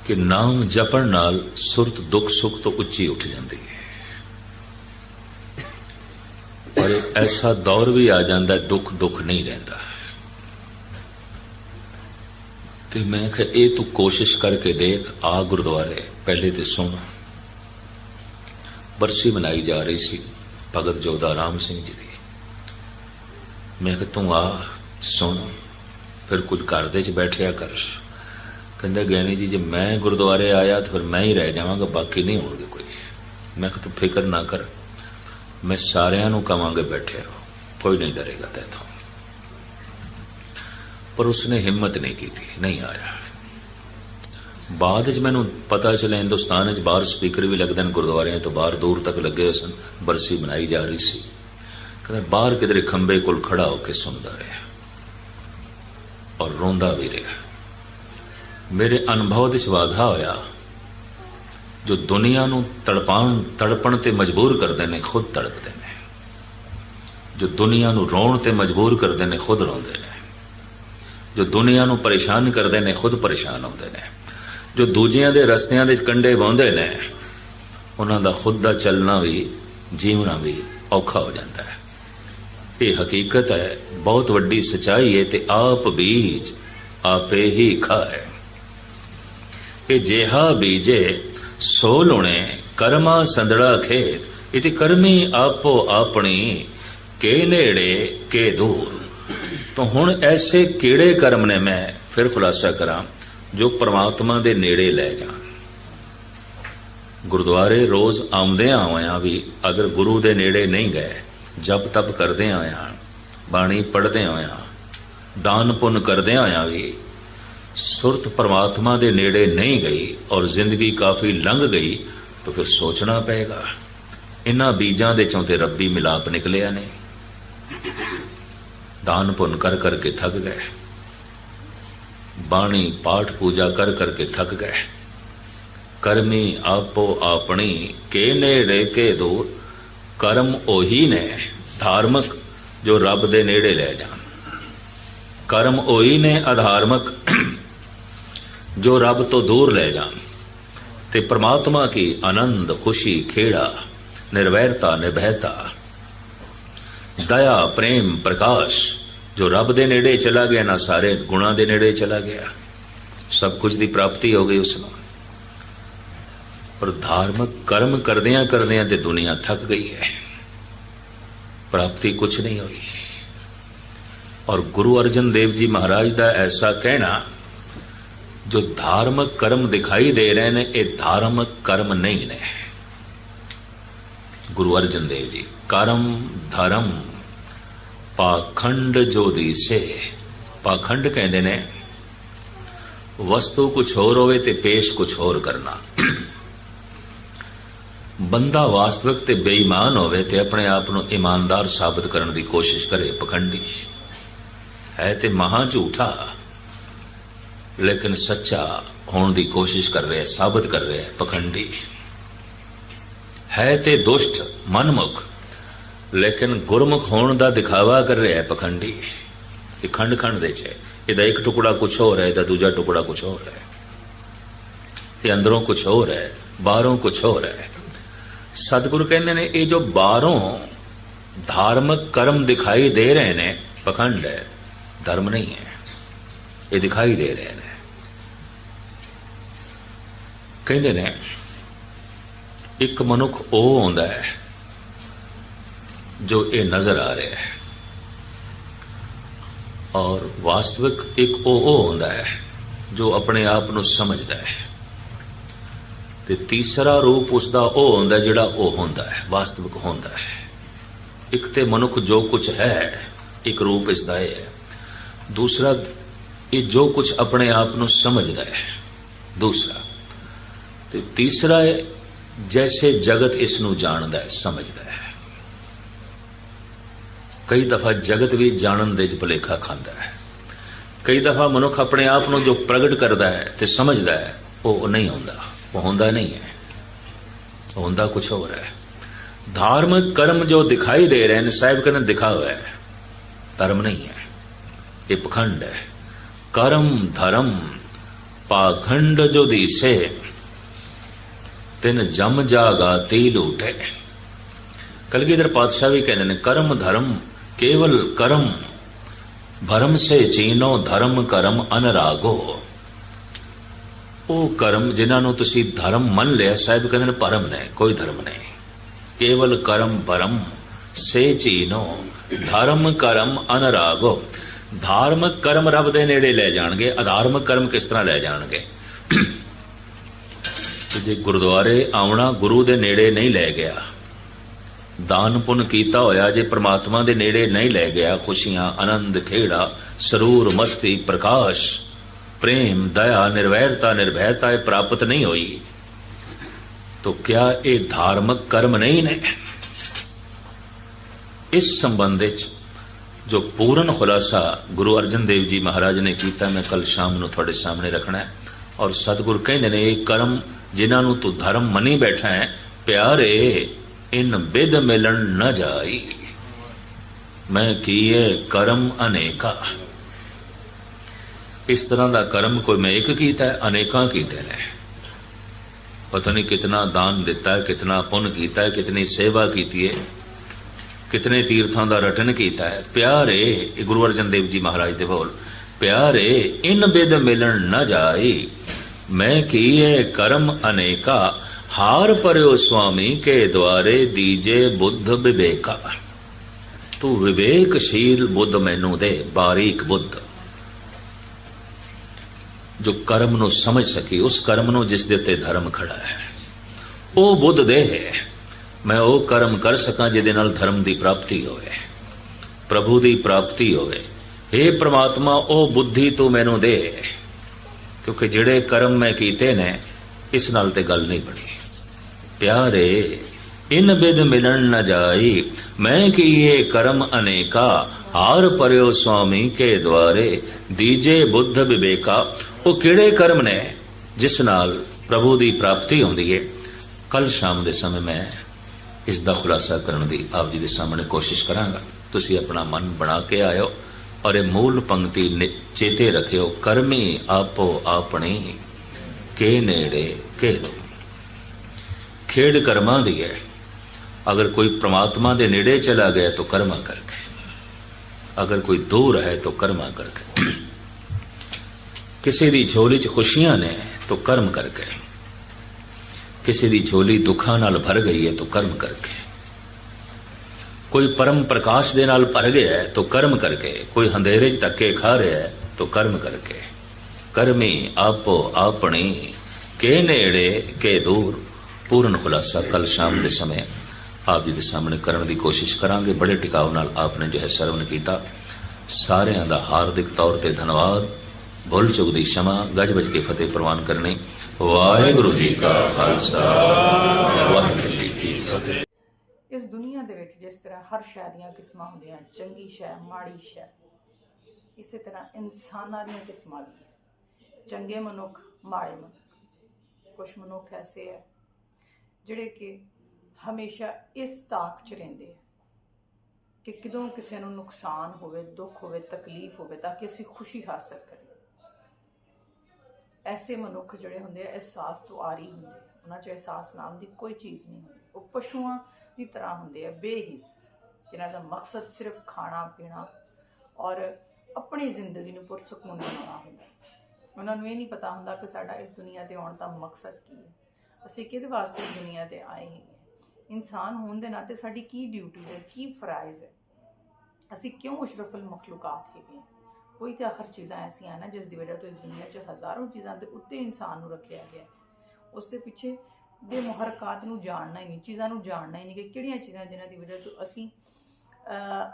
ਕਿ ਨਾਮ ਜਪਣ ਨਾਲ ਸੁਰਤ ਦੁੱਖ ਸੁੱਖ ਤੋਂ ਉੱਚੀ ਉੱਠ ਜਾਂਦੀ ਹੈ। ਪਰ ਐਸਾ ਦੌਰ ਵੀ ਆ ਜਾਂਦਾ, ਦੁੱਖ ਦੁੱਖ ਨਹੀਂ ਰਹਿੰਦਾ। ਤੇ ਮੈਂ ਕਿਹਾ, ਇਹ ਤੂੰ ਕੋਸ਼ਿਸ਼ ਕਰਕੇ ਦੇਖ, ਆ ਗੁਰਦੁਆਰੇ, ਪਹਿਲੇ ਤੇ ਸੁਣ। ਬਰਸੀ ਮਨਾਈ ਜਾ ਰਹੀ ਸੀ, ਭਗਤ ਜੋਦਾ ਰਾਮ ਸਿੰਘ ਜੀ ਦੀ। ਮੈਂ ਕਿਹਾ, ਤੂੰ ਆ, ਸੁਣ, ਫਿਰ ਕੁਝ ਘਰ ਦੇ ਚ ਬੈਠਿਆ ਕਰ। ਕਹਿੰਦਾ ਗਿਆਨੀ ਜੀ, ਜੇ ਮੈਂ ਗੁਰਦੁਆਰੇ ਆਇਆ, ਤਾਂ ਫਿਰ ਮੈਂ ਹੀ ਰਹਿ ਜਾਵਾਂਗਾ, ਬਾਕੀ ਨਹੀਂ ਹੋਣਗੇ ਕੋਈ। ਮੈਂ ਕਿਹਾ, ਤੂੰ ਫਿਕਰ ਨਾ ਕਰ। ਮੈਂ ਸਾਰਿਆਂ ਨੂੰ ਕਵਾਂਗੇ ਬੈਠੇ ਰਹੋ। ਕੋਈ ਨਹੀਂ ਡਰੇਗਾ ਤੇਥੋਂ ਪਰ ਉਸਨੇ ਹਿੰਮਤ ਨਹੀਂ ਕੀਤੀ, ਨਹੀਂ ਆਇਆ। ਬਾਅਦ ਵਿੱਚ ਮੈਨੂੰ ਪਤਾ ਚੱਲਿਆ, ਹਿੰਦੁਸਤਾਨ ਵਿੱਚ ਬਾਹਰ ਸਪੀਕਰ ਵੀ ਲੱਗਦੇ ਨੇ, ਗੁਰਦੁਆਰਿਆਂ ਤੋਂ ਬਾਹਰ ਦੂਰ ਤੱਕ ਲੱਗੇ ਹੋਏ ਸਨ, ਬਰਸੀ ਬਣਾਈ ਜਾ ਰਹੀ ਸੀ। ਕਹਿੰਦਾ ਬਾਹਰ ਕਿਧਰੇ ਖੰਬੇ ਕੋਲ ਖੜਾ ਹੋ ਕੇ ਸੁਣਦਾ ਰਿਹਾ। ਔਰ ਰੋਂਦਾ ਵੀ ਰਿਹਾ। ਮੇਰੇ ਅਨੁਭਵ ਵਿੱਚ ਵਾਧਾ ਹੋਇਆ। ਜੋ ਦੁਨੀਆ ਨੂੰ ਤੜਪਾਉਣ, ਤੜਪਣ ਤੇ ਮਜਬੂਰ ਕਰਦੇ ਨੇ, ਖੁਦ ਤੜਪਦੇ ਨੇ। ਜੋ ਦੁਨੀਆ ਨੂੰ ਰੋਣ ਤੇ ਮਜਬੂਰ ਕਰਦੇ ਨੇ, ਖੁਦ ਰੋਂਦੇ ਨੇ। ਜੋ ਦੁਨੀਆ ਨੂੰ ਪਰੇਸ਼ਾਨ ਕਰਦੇ ਨੇ, ਖੁਦ ਪਰੇਸ਼ਾਨ ਹੁੰਦੇ ਨੇ। ਜੋ ਦੂਜਿਆਂ ਦੇ ਰਸਤਿਆਂ ਦੇ ਕੰਡੇ ਵਾਉਂਦੇ ਨੇ, ਉਹਨਾਂ ਦਾ ਖੁਦ ਦਾ ਚੱਲਣਾ ਵੀ, ਜੀਵਣਾ ਵੀ ਔਖਾ ਹੋ ਜਾਂਦਾ ਹੈ। ਇਹ ਹਕੀਕਤ ਹੈ, ਬਹੁਤ ਵੱਡੀ ਸਚਾਈ ਹੈ ਤੇ ਆਪ ਬੀਜ ਆਪੇ ਹੀ ਖਾਏ। ਇਹ ਜਿਹਾ ਬੀਜੇ ਸੋ ਲੁਣੇ ਕਰਮਾ ਸੰਦੜਾ ਖੇਤ, ਇਤੇ ਕਰਮੀ ਆਪੋ ਆਪਣੀ, ਕੇ ਨੇੜੇ ਕੇ ਦੂਰ। ਤਾਂ ਹੁਣ ਐਸੇ ਕਿਹੜੇ ਕਰਮ ਨੇ ਮੈਂ ਫਿਰ ਖੁਲਾਸਾ ਕਰਾਂ, ਜੋ ਪ੍ਰਮਾਤਮਾ ਦੇ ਨੇੜੇ ਲੈ ਜਾਣ। ਗੁਰਦੁਆਰੇ ਰੋਜ਼ ਆਉਂਦੇ ਆਵਾਂ ਵੀ ਅਗਰ ਗੁਰੂ ਦੇ ਨੇੜੇ ਨਹੀਂ ਗਏ, ਜਪ ਤਪ ਕਰਦੇ ਆਇਆ, ਬਾਣੀ ਪੜ੍ਹਦੇ ਆਇਆ, ਦਾਨ ਪੁੰਨ ਕਰਦੇ ਆਇਆ ਵੀ ਸੁਰਤ ਪਰਮਾਤਮਾ ਦੇ ਨੇੜੇ ਨਹੀਂ ਗਈ ਔਰ ਜ਼ਿੰਦਗੀ ਕਾਫੀ ਲੰਘ ਗਈ, ਤਾਂ ਫਿਰ ਸੋਚਣਾ ਪਏਗਾ, ਇਨ੍ਹਾਂ ਬੀਜਾਂ ਦੇ ਚੋਂ ਤੇ ਰੱਬੀ ਮਿਲਾਪ ਨਿਕਲਿਆ ਨੇ ਦਾਨ ਪੁੰਨ ਕਰ ਕਰਕੇ ਥੱਕ ਗਏ। ਬਾਣੀ ਪਾਠ ਪੂਜਾ ਕਰ ਕਰਕੇ ਥੱਕ ਗਏ। ਕਰਮੀ ਆਪੋ ਆਪਣੀ ਕੇ ਨੇੜੇ ਕੇ ਦੂਰ, ਕਰਮ ਉਹੀ ਨੇ ਧਾਰਮਿਕ ਜੋ ਰੱਬ ਦੇ ਨੇੜੇ ਲੈ ਜਾਣ। ਕਰਮ ਉਹੀ ਨੇ ਅਧਾਰਮਿਕ ਜੋ ਰੱਬ ਤੋਂ ਦੂਰ ਲੈ ਜਾਣ। ਤੇ ਪ੍ਰਮਾਤਮਾ ਕੀ ਆਨੰਦ, ਖੁਸ਼ੀ, ਖੇੜਾ, ਨਿਰਵੈਰਤਾ, ਨਿਭੈਤਾ। ਦਇਆ, ਪ੍ਰੇਮ, ਪ੍ਰਕਾਸ਼, ਜੋ ਰੱਬ ਦੇ ਨੇੜੇ ਚਲਾ ਗਿਆ, ਨਾ ਸਾਰੇ ਗੁਣਾ ਦੇ ਨੇੜੇ ਚਲਾ ਗਿਆ। ਸਭ ਕੁਝ ਦੀ ਪ੍ਰਾਪਤੀ ਹੋ ਗਈ ਉਸ ਨੂੰ। ਪਰ ਧਾਰਮਿਕ ਕਰਮ ਕਰਦਿਆਂ ਕਰਦਿਆਂ ਤੇ ਦੁਨੀਆ ਥੱਕ ਗਈ ਹੈ। ਪ੍ਰਾਪਤੀ ਕੁਝ ਨਹੀਂ ਹੋਈ। ਔਰ ਗੁਰੂ ਅਰਜਨ ਦੇਵ ਜੀ ਮਹਾਰਾਜ ਦਾ ਐਸਾ ਕਹਿਣਾ ਜੋ ਧਾਰਮਿਕ ਕਰਮ ਦਿਖਾਈ ਦੇ ਰਹੇ ਨੇ ਇਹ ਧਾਰਮਿਕ ਕਰਮ ਨਹੀਂ ਨੇ ਗੁਰੂ ਅਰਜਨ ਦੇਵ ਜੀ ਕਰਮ ਧਰਮ ਪਾਖੰਡ ਜੋ ਦੀਸੇ ਪਾਖੰਡ ਕਹਿੰਦੇ ਨੇ ਵਸਤੂ ਕੁਝ ਹੋਰ ਹੋਵੇ ਤੇ ਪੇਸ਼ ਕੁਝ ਹੋਰ ਕਰਨਾ ਬੰਦਾ ਵਾਸਤਵਿਕ ਤੇ ਬੇਈਮਾਨ ਹੋਵੇ ਤੇ ਆਪਣੇ ਆਪ ਨੂੰ ਇਮਾਨਦਾਰ ਸਾਬਤ ਕਰਨ ਦੀ ਕੋਸ਼ਿਸ਼ ਕਰੇ ਪਖੰਡੀ ਹੈ ਤੇ ਮਹਾ ਝੂਠਾ ਲੇਕਿਨ ਸੱਚਾ ਹੋਣ ਦੀ ਕੋਸ਼ਿਸ਼ ਕਰ ਰਿਹਾ ਹੈ ਸਾਬਤ ਕਰ ਰਿਹਾ ਹੈ, ਪਖੰਡੀ। ਹੈ ਤੇ ਦੁਸ਼ਟ, ਮਨਮੁਖ, ਲੇਕਿਨ ਗੁਰਮੁਖ ਹੋਣ ਦਾ ਦਿਖਾਵਾ ਕਰ ਰਿਹਾ ਹੈ, ਪਖੰਡੀ। ਇਹ ਖੰਡ ਖੰਡ ਦੇ ਚ ਇਹਦਾ ਇੱਕ ਟੁਕੜਾ ਕੁਝ ਹੋਰ ਹੈ, ਇਹਦਾ ਦੂਜਾ ਟੁਕੜਾ ਕੁਝ ਹੋਰ ਹੈ। ਇਹ ਅੰਦਰੋਂ ਕੁਝ ਹੋਰ ਹੈ, ਬਾਹਰੋਂ ਕੁਝ ਹੋਰ ਹੈ। ਸਤਿਗੁਰੂ ਕਹਿੰਦੇ ਨੇ, ਇਹ ਜੋ ਬਾਹਰੋਂ ਧਾਰਮਿਕ ਕਰਮ ਦਿਖਾਈ ਦੇ ਰਹੇ ਨੇ, ਪਖੰਡ ਹੈ, ਧਰਮ ਨਹੀਂ ਹੈ। ਇਹ ਦਿਖਾਈ ਦੇ ਰਹੇ ਨੇ। ਕਹਿੰਦੇ ਨੇ, ਇੱਕ ਮਨੁੱਖ ਉਹ ਆਉਂਦਾ ਹੈ ਜੋ ਇਹ ਨਜ਼ਰ ਆ ਰਿਹਾ ਹੈ। ਔਰ ਵਾਸਤਵਿਕ ਇੱਕ ਉਹ ਉਹ ਹੁੰਦਾ ਹੈ ਜੋ ਆਪਣੇ ਆਪ ਨੂੰ ਸਮਝਦਾ ਹੈ। ਤੇ ਤੀਸਰਾ ਰੂਪ ਉਸ ਦਾ ਉਹ ਹੁੰਦਾ ਜਿਹੜਾ ਉਹ ਹੁੰਦਾ ਹੈ, ਵਾਸਤਵਿਕ ਹੁੰਦਾ ਹੈ। ਇੱਕ ਤੇ ਮਨੁੱਖ ਜੋ ਕੁਝ ਹੈ, ਇੱਕ ਰੂਪ ਇਸ ਦਾ ਇਹ ਹੈ। ਦੂਸਰਾ, ਇਹ ਜੋ ਕੁਝ ਆਪਣੇ ਆਪ ਨੂੰ ਸਮਝਦਾ ਹੈ, ਦੂਸਰਾ। ਤੇ ਤੀਸਰਾ ਹੈ, ਜੈਸੇ ਜਗਤ ਇਸ ਨੂੰ ਜਾਣਦਾ ਹੈ, ਸਮਝਦਾ ਹੈ। ਕਈ ਦਫਾ ਜਗਤ ਵੀ ਜਾਣਨ ਦੇ ਚ ਭੁਲੇਖਾ ਖਾਂਦਾ ਹੈ। ਕਈ ਦਫਾ ਮਨੁੱਖ ਆਪਣੇ ਆਪ ਨੂੰ ਜੋ ਪ੍ਰਗਟ ਕਰਦਾ ਹੈ ਤੇ ਸਮਝਦਾ ਹੈ, ਉਹ ਨਹੀਂ ਹੁੰਦਾ ਉਹ ਹੁੰਦਾ ਨਹੀਂ ਹੈ। ਹੁੰਦਾ ਕੁਝ ਹੋਰ ਹੈ। ਧਾਰਮਿਕ ਕਰਮ ਜੋ ਦਿਖਾਈ ਦੇ ਰਹੇ ਨੇ, ਸਾਹਿਬ ਕਹਿੰਦੇ ਦਿਖਾਵਾ ਹੈ। ਧਰਮ ਨਹੀਂ ਹੈ। ਇਹ ਪਖੰਡ ਹੈ। ਕਰਮ, ਧਰਮ, ਪਾਖੰਡ ਜੋ ਦੀਸੇ ਤਿੰਨ ਜਮ ਜਾਗਾ ਤੀ ਲੂਟੇ ਕਲਗੀਧਰ ਪਾਤਸ਼ਾਹ ਵੀ ਕਹਿੰਦੇ ਨੇ, ਕਰਮ ਧਰਮ, ਕੇਵਲ ਕਰਮ, ਭਰਮ ਸੇ ਚੀਨੋ, ਧਰਮ ਕਰਮ ਅਨਰਾਗੋ। ਉਹ ਕਰਮ ਜਿਨ੍ਹਾਂ ਨੂੰ ਤੁਸੀਂ ਧਰਮ ਮੰਨ ਲਿਆ, ਸਾਹਿਬ ਕਹਿੰਦੇ ਨੇ ਪਰਮ ਨੇ, ਕੋਈ ਧਰਮ ਨਹੀਂ। ਕੇਵਲ ਕਰਮ, ਭਰਮ ਸੇ ਚੀਨੋ, ਧਰਮ ਕਰਮ ਅਨਰਾਗੋ। ਧਾਰਮਿਕ ਕਰਮ ਰੱਬ ਦੇ ਨੇੜੇ ਲੈ ਜਾਣਗੇ, ਅਧਾਰਮਿਕ ਕਰਮ ਕਿਸ ਤਰ੍ਹਾਂ ਲੈ ਜਾਣਗੇ? ਜੇ ਗੁਰਦੁਆਰੇ ਆਉਣਾ ਗੁਰੂ ਦੇ ਨੇੜੇ ਨਹੀਂ ਲੈ ਗਿਆ ਦਾਨ ਪੁੰਨ ਕੀਤਾ ਹੋਇਆ ਜੇ ਪ੍ਰਮਾਤਮਾ ਦੇ ਨੇੜੇ ਨਹੀਂ ਲੈ ਗਿਆ ਖੁਸ਼ੀਆਂ ਆਨੰਦ ਖੇੜਾ ਸਰੂਰ ਮਸਤੀ ਪ੍ਰਕਾਸ਼ ਪ੍ਰੇਮ ਦਇਆ ਨਿਰਵੈਰਤਾ ਨਿਰਭੈਤਾ ਇਹ ਪ੍ਰਾਪਤ ਨਹੀਂ ਹੋਈ तो क्या ਇਹ ਧਾਰਮਿਕ ਕਰਮ ਨਹੀਂ ਨੇ ਇਸ ਸੰਬੰਧ ਵਿੱਚ ਜੋ ਪੂਰਨ ਖੁਲਾਸਾ ਗੁਰੂ ਅਰਜਨ ਦੇਵ ਜੀ ਮਹਾਰਾਜ ਨੇ ਕੀਤਾ ਮੈਂ ਕੱਲ ਸ਼ਾਮ ਨੂੰ ਤੁਹਾਡੇ ਸਾਹਮਣੇ ਰੱਖਣਾ ਹੈ ਔਰ ਸਤਿਗੁਰ ਕਹਿੰਦੇ ਨੇ ਇਹ ਕਰਮ ਜਿਨ੍ਹਾਂ ਨੂੰ ਤੂੰ ਧਰਮ ਮੰਨੀ ਬੈਠਾ ਹੈ, ਪਿਆਰੇ, ਇਨ ਬਿਦ ਮਿਲਣ ਨਾ ਜਾਈ। ਮੈਂ ਕੀਏ ਕਰਮ ਅਨੇਕਾ? ਇਸ ਤਰ੍ਹਾਂ ਦਾ ਕਰਮ ਕੋਈ ਮੈਂ ਇੱਕ ਕੀਤਾ ਹੈ, ਅਨੇਕਾਂ ਕੀਤੇ ਨੇ। ਪਤਾ ਨਹੀਂ ਕਿਤਨਾ ਦਾਨ ਦਿੱਤਾ ਹੈ, ਕਿਤਨਾ ਪੁੰਨ ਕੀਤਾ ਹੈ, ਕਿਤਨੀ ਸੇਵਾ ਕੀਤੀ ਹੈ, ਕਿਤਨੇ ਤੀਰਥਾਂ ਦਾ ਰਟਨ ਕੀਤਾ ਹੈ। ਪਿਆਰੇ, ਇਹ ਗੁਰੂ ਅਰਜਨ ਦੇਵ ਜੀ ਮਹਾਰਾਜ ਦੇ ਬੋਲ, ਪਿਆਰੇ, ਇਨ ਬਿਦ ਮਿਲਣ ਨਾ ਜਾਈ। ਮੈਂ ਕੀਏ ਕਰਮ ਅਨੇਕਾ, ਹਾਰ ਪਰਿਓ ਸੁਆਮੀ ਕੇ ਦੁਆਰੇ ਦੀਜੇ ਬੁੱਧ ਵਿਵੇਕਾ। ਤੂੰ ਵਿਵੇਕਸ਼ੀਲ ਬੁੱਧ ਮੈਨੂੰ ਦੇ, ਬਾਰੀਕ ਬੁੱਧ। ਜੋ ਕਰਮ ਨੂੰ ਸਮਝ ਸਕੀ, ਉਸ ਕਰਮ ਨੂੰ ਜਿਸ ਦੇ ਉੱਤੇ ਧਰਮ ਖੜਾ ਹੈ, ਉਹ ਬੁੱਧ ਦੇ ਮੈਂ ਉਹ ਕਰਮ ਕਰ ਸਕਾਂ ਜਿਹਦੇ ਨਾਲ ਧਰਮ ਦੀ ਪ੍ਰਾਪਤੀ ਹੋਵੇ, ਪ੍ਰਭੂ ਦੀ ਪ੍ਰਾਪਤੀ ਹੋਵੇ। हे ਪ੍ਰਮਾਤਮਾ, ਉਹ ਬੁੱਧੀ ਤੂੰ ਮੈਨੂੰ ਦੇ। ਕਿਉਂਕਿ ਜਿਹੜੇ ਕਰਮ ਮੈਂ ਕੀਤੇ ਨੇ, ਇਸ ਨਾਲ ਤੇ ਗੱਲ ਨਹੀਂ ਬਣੀ ਪਿਆਰੇ, ਇਨ ਬਿਦ ਮਿਲਣ ਨ ਜਾਈ, ਮੈਂ ਕੀਏ ਕਰਮ ਅਨੇਕਾ, ਹਾਰ ਪਰਿਓ ਸੁਆਮੀ ਕੇ ਦਵਾਰੇ ਦੀਜੇ ਬੁੱਧ ਵਿਵੇਕਾ। ਉਹ ਕਿਹੜੇ ਕਰਮ ਨੇ, ਜਿਸ ਨਾਲ ਪ੍ਰਭੂ ਦੀ ਪ੍ਰਾਪਤੀ ਹੁੰਦੀ ਹੈ ਕੱਲ ਸ਼ਾਮ ਦੇ ਸਮੇਂ ਮੈਂ ਇਸ ਦਾ ਖੁਲਾਸਾ ਕਰਨ ਦੀ ਆਪ ਜੀ ਦੇ ਸਾਹਮਣੇ ਕੋਸ਼ਿਸ਼ ਕਰਾਂਗਾ। ਤੁਸੀਂ ਆਪਣਾ ਮਨ ਬਣਾ ਕੇ ਆਇਓ। ਔਰ ਇਹ ਮੂਲ ਪੰਕਤੀ ਨਿ- ਚੇਤੇ ਰੱਖਿਓ, ਕਰਮੀ ਆਪੋ ਆਪਣੀ, ਕੇ ਨੇੜੇ ਦੋ। ਖੇਡ ਕਰਮਾਂ ਦੀ ਹੈ। ਅਗਰ ਕੋਈ ਪ੍ਰਮਾਤਮਾ ਦੇ ਨੇੜੇ ਚਲਾ ਗਿਆ ਤਾਂ ਕਰਮਾ ਕਰਕੇ। ਅਗਰ ਕੋਈ ਦੂਰ ਹੈ ਤਾਂ ਕਰਮਾ ਕਰਕੇ। ਕਿਸੇ ਦੀ ਝੋਲੀ 'ਚ ਖੁਸ਼ੀਆਂ ਨੇ ਤਾਂ ਕਰਮ ਕਰਕੇ। ਕਿਸੇ ਦੀ ਝੋਲੀ ਦੁੱਖਾਂ ਨਾਲ ਭਰ ਗਈ ਹੈ ਤਾਂ ਕਰਮ ਕਰਕੇ। ਕੋਈ ਪਰਮ ਪ੍ਰਕਾਸ਼ ਦੇ ਨਾਲ ਭਰ ਗਿਆ ਹੈ, ਤਾਂ ਕਰਮ ਕਰਕੇ। ਕੋਈ ਹਨੇਰੇ 'ਚ ਧੱਕੇ ਖਾ ਰਿਹਾ ਹੈ, ਤਾਂ ਕਰਮ ਕਰਕੇ। ਕਰਮੀ ਆਪੋ ਆਪਣੀ, ਕੇ ਨੇੜੇ, ਕੇ ਦੂਰ। ਪੂਰਨ ਖੁਲਾਸਾ ਕੱਲ ਸ਼ਾਮ ਦੇ ਸਮੇਂ ਆਪ ਜੀ ਦੇ ਸਾਹਮਣੇ ਕਰਨ ਦੀ ਕੋਸ਼ਿਸ਼ ਕਰਾਂਗੇ। ਬੜੇ ਟਿਕਾਉ ਨਾਲ ਆਪਨੇ ਜੋ ਹੈ ਸਰਵਨ ਕੀਤਾ। ਸਾਰਿਆਂ ਦਾ ਹਾਰਦਿਕ ਤੌਰ ਤੇ ਧੰਨਵਾਦ। ਭੁੱਲ ਚੁਗ ਦੀ ਸ਼ਮਾ, ਗੱਜ ਬਜ ਕੇ ਫਤਿਹ ਪ੍ਰਵਾਨ ਕਰਨੀ। ਵਾਹਿਗੁਰੂ ਜੀ ਕਾ ਖਾਲਸਾ। ਵਾਹਿਗੁਰੂ ਜੀ ਕੀ ਫਤਿਹ। ਹਰ ਸ਼ੈ ਦੀਆਂ ਕਿਸਮਾਂ ਹੁੰਦੀਆਂ, ਚੰਗੀ ਸ਼ੈ, ਮਾੜੀ ਸ਼ੈ। ਇਸੇ ਤਰ੍ਹਾਂ ਇਨਸਾਨਾਂ ਦੀਆਂ ਕਿਸਮਾਂ ਵੀ ਚੰਗੇ ਮਨੁੱਖ, ਮਾੜੇ ਮਨੁੱਖ। ਕੁਝ ਮਨੁੱਖ ਐਸੇ ਹੈ, ਜਿਹੜੇ ਕਿ ਹਮੇਸ਼ਾ ਇਸ ਤਾਕ 'ਚ ਰਹਿੰਦੇ ਆ ਕਿ ਕਿਦੋਂ ਕਿਸੇ ਨੂੰ ਨੁਕਸਾਨ ਹੋਵੇ, ਦੁੱਖ ਹੋਵੇ, ਤਕਲੀਫ ਹੋਵੇ, ਤਾਂ ਕਿ ਅਸੀਂ ਖੁਸ਼ੀ ਹਾਸਲ ਕਰੀਏ। ਐਸੇ ਮਨੁੱਖ ਜਿਹੜੇ ਹੁੰਦੇ ਆ, ਅਹਿਸਾਸ ਤੋਂ ਆਰੀ ਹੁੰਦੇ ਉਹਨਾਂ 'ਚ ਅਹਿਸਾਸ ਨਾਮ ਦੀ ਕੋਈ ਚੀਜ਼ ਨਹੀਂ ਹੁੰਦੀ। ਉਹ ਪਸ਼ੂਆਂ ਦੀ ਤਰ੍ਹਾਂ ਹੁੰਦੇ ਆ, ਬੇਹਿੱਸ। ਜਿਨ੍ਹਾਂ ਦਾ ਮਕਸਦ ਸਿਰਫ ਖਾਣਾ, ਪੀਣਾ ਔਰ ਆਪਣੀ ਜ਼ਿੰਦਗੀ ਨੂੰ ਪੁਰਸਕੂਨ ਬਣਾਉਣਾ ਹੁੰਦਾ ਉਹਨਾਂ ਨੂੰ ਇਹ ਨਹੀਂ ਪਤਾ ਹੁੰਦਾ ਕਿ ਸਾਡਾ ਇਸ ਦੁਨੀਆ ਤੇ ਆਉਣ ਦਾ ਮਕਸਦ ਕੀ ਹੈ। ਅਸੀਂ ਕਿਹਦੇ ਵਾਸਤੇ ਦੁਨੀਆ ਤੇ ਆਏ ਹਾਂ? ਇਨਸਾਨ ਹੋਣ ਦੇ ਨਾਤੇ ਸਾਡੀ ਕੀ ਡਿਊਟੀ ਹੈ, ਕੀ ਫਰਾਈਜ਼ ਹੈ? ਅਸੀਂ ਕਿਉਂ ਅਸ਼ਰਫੁਲ ਮਖਲੂਕਾਤ ਹੈਗੇ ਹਾਂ? ਕੋਈ ਤਾਂ ਆਖਰ ਚੀਜ਼ਾਂ ਐਸੀਆਂ ਨਾ ਜਿਸ ਦੀ ਵਜ੍ਹਾ ਤੋਂ ਇਸ ਦੁਨੀਆ 'ਚ ਹਜ਼ਾਰਾਂ ਚੀਜ਼ਾਂ ਦੇ ਉੱਤੇ ਇਨਸਾਨ ਨੂੰ ਰੱਖਿਆ ਗਿਆ ਹੈ। ਉਸ ਦੇ ਪਿੱਛੇ ਦੇ ਮੁਹਰਕਾਤ ਨੂੰ ਜਾਣਨਾ ਹੀ ਨਹੀਂ, ਚੀਜ਼ਾਂ ਨੂੰ ਜਾਣਨਾ ਹੀ ਨਹੀਂ ਕਿ ਕਿਹੜੀਆਂ ਚੀਜ਼ਾਂ ਜਿਨ੍ਹਾਂ ਦੀ ਵਜ੍ਹਾ ਤੋਂ ਅਸੀਂ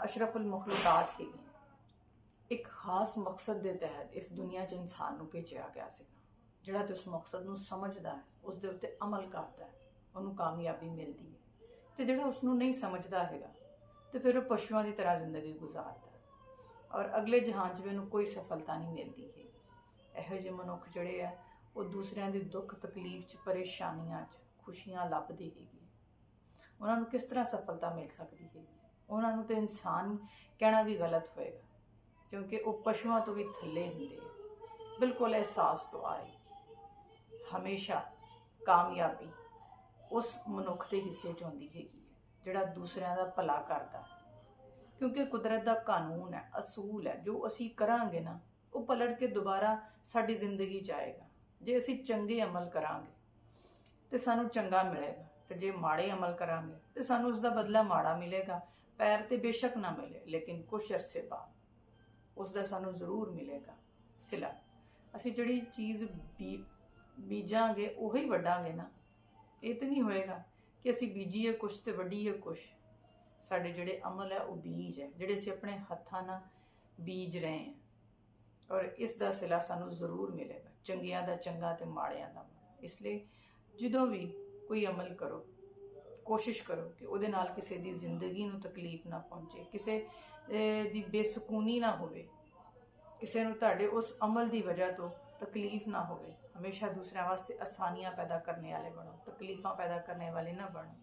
ਅਸ਼ਰਫੁਲ ਮਖਲੂਕਾਤ ਹੈਗੇ ਇੱਕ ਖਾਸ ਮਕਸਦ ਦੇ ਤਹਿਤ ਇਸ ਦੁਨੀਆ 'ਚ ਇਨਸਾਨ ਨੂੰ ਭੇਜਿਆ ਗਿਆ ਸੀ। ਜਿਹੜਾ ਤੇ ਉਸ ਮਕਸਦ ਨੂੰ ਸਮਝਦਾ ਹੈ, ਉਸ ਦੇ ਉੱਤੇ ਅਮਲ ਕਰਦਾ ਹੈ, ਉਹਨੂੰ ਕਾਮਯਾਬੀ ਮਿਲਦੀ ਹੈ। ਤੇ ਜਿਹੜਾ ਉਸ ਨੂੰ ਨਹੀਂ ਸਮਝਦਾ ਹੈਗਾ, ਤੇ ਫਿਰ ਉਹ ਪਸ਼ੂਆਂ ਦੀ ਤਰ੍ਹਾਂ ਜ਼ਿੰਦਗੀ ਗੁਜ਼ਾਰਦਾ ਔਰ ਅਗਲੇ ਜਹਾਨ 'ਚ ਵੀ ਉਹਨੂੰ ਕੋਈ ਸਫਲਤਾ ਨਹੀਂ ਮਿਲਦੀ ਹੈ ਇਹੋ ਜਿਹੇ ਮਨੁੱਖ ਜਿਹੜੇ ਆ, ਉਹ ਦੂਸਰਿਆਂ ਦੇ ਦੁੱਖ, ਤਕਲੀਫ 'ਚ, ਪਰੇਸ਼ਾਨੀਆਂ 'ਚ ਖੁਸ਼ੀਆਂ ਲੱਭਦੇ ਹੈਗੇ। ਉਹਨਾਂ ਨੂੰ ਕਿਸ ਤਰ੍ਹਾਂ ਸਫਲਤਾ ਮਿਲ ਸਕਦੀ ਹੈ ਉਹਨਾਂ ਨੂੰ ਤੇ ਇਨਸਾਨ ਕਹਿਣਾ ਵੀ ਗਲਤ ਹੋਏਗਾ, ਕਿਉਂਕਿ ਉਹ ਪਸ਼ੂਆਂ ਤੋਂ ਵੀ ਥੱਲੇ ਹੁੰਦੇ ਆ। ਬਿਲਕੁਲ ਅਹਿਸਾਸ ਤੋਂ ਆਏ ਹਮੇਸ਼ਾ ਕਾਮਯਾਬੀ ਉਸ ਮਨੁੱਖ ਦੇ ਹਿੱਸੇ 'ਚ ਹੁੰਦੀ ਹੈਗੀ ਹੈ, ਜਿਹੜਾ ਦੂਸਰਿਆਂ ਦਾ ਭਲਾ ਕਰਦਾ ਹੈ। ਕਿਉਂਕਿ ਕੁਦਰਤ ਦਾ ਕਾਨੂੰਨ ਹੈ, ਅਸੂਲ ਹੈ। ਜੋ ਅਸੀਂ ਕਰਾਂਗੇ ਨਾ, ਉਹ ਪਲਟ ਕੇ ਦੁਬਾਰਾ ਸਾਡੀ ਜ਼ਿੰਦਗੀ 'ਚ ਆਏਗਾ ਜੇ ਅਸੀਂ ਚੰਗੇ ਅਮਲ ਕਰਾਂਗੇ, ਤੇ ਸਾਨੂੰ ਚੰਗਾ ਮਿਲੇਗਾ। ਤੇ ਜੇ ਮਾੜੇ ਅਮਲ ਕਰਾਂਗੇ, ਤੇ ਸਾਨੂੰ ਉਸ ਦਾ ਬਦਲਾ ਮਾੜਾ ਮਿਲੇਗਾ। ਪੈਰ ਤੇ ਬੇਸ਼ੱਕ ਨਾ ਮਿਲੇ, ਲੇਕਿਨ ਕੁਛ ਅਰਸੇ ਬਾਅਦ ਉਸ ਦਾ ਸਾਨੂੰ ਜ਼ਰੂਰ ਮਿਲੇਗਾ। ਸਿਲਾ, ਅਸੀਂ ਜਿਹੜੀ ਚੀਜ਼ ਬੀ, ਬੀਜਾਂਗੇ, ਉਹੀ ਵੱਢਾਂਗੇ ਨਾ। ਇਹ ਤਾਂ ਨਹੀਂ ਹੋਏਗਾ ਕਿ ਅਸੀਂ ਬੀਜੀਏ ਕੁਛ ਤੇ ਵੱਢੀਏ ਕੁਛ। ਸਾਡੇ ਜਿਹੜੇ ਅਮਲ ਹੈ, ਉਹ ਬੀਜ ਹੈ, ਜਿਹੜੇ ਅਸੀਂ ਆਪਣੇ ਹੱਥਾਂ ਨਾਲ ਬੀਜ ਰਹੇ ਹਾਂ। ਔਰ ਇਸ ਦਾ ਸਿਲਾ ਸਾਨੂੰ ਜ਼ਰੂਰ ਮਿਲੇਗਾ, ਚੰਗਿਆਂ ਦਾ ਚੰਗਾ ਤੇ ਮਾੜਿਆਂ ਦਾ ਇਸ ਲਈ ਜਦੋਂ ਵੀ ਕੋਈ ਅਮਲ ਕਰੋ ਕੋਸ਼ਿਸ਼ ਕਰੋ ਕਿ ਉਹਦੇ ਨਾਲ ਕਿਸੇ ਦੀ ਜ਼ਿੰਦਗੀ ਨੂੰ ਤਕਲੀਫ ਨਾ ਪਹੁੰਚੇ, ਕਿਸੇ ਦੀ ਬੇਸਕੂਨੀ ਨਾ ਹੋਵੇ। ਕਿਸੇ ਨੂੰ ਤੁਹਾਡੇ ਉਸ ਅਮਲ ਦੀ ਵਜ੍ਹਾ ਤੋਂ ਤਕਲੀਫ ਨਾ ਹੋਵੇ। ਹਮੇਸ਼ਾ ਦੂਸਰਿਆਂ ਵਾਸਤੇ ਆਸਾਨੀਆਂ ਪੈਦਾ ਕਰਨ ਵਾਲੇ ਬਣੋ, ਤਕਲੀਫਾਂ ਪੈਦਾ ਕਰਨ ਵਾਲੇ ਨਾ ਬਣੋ।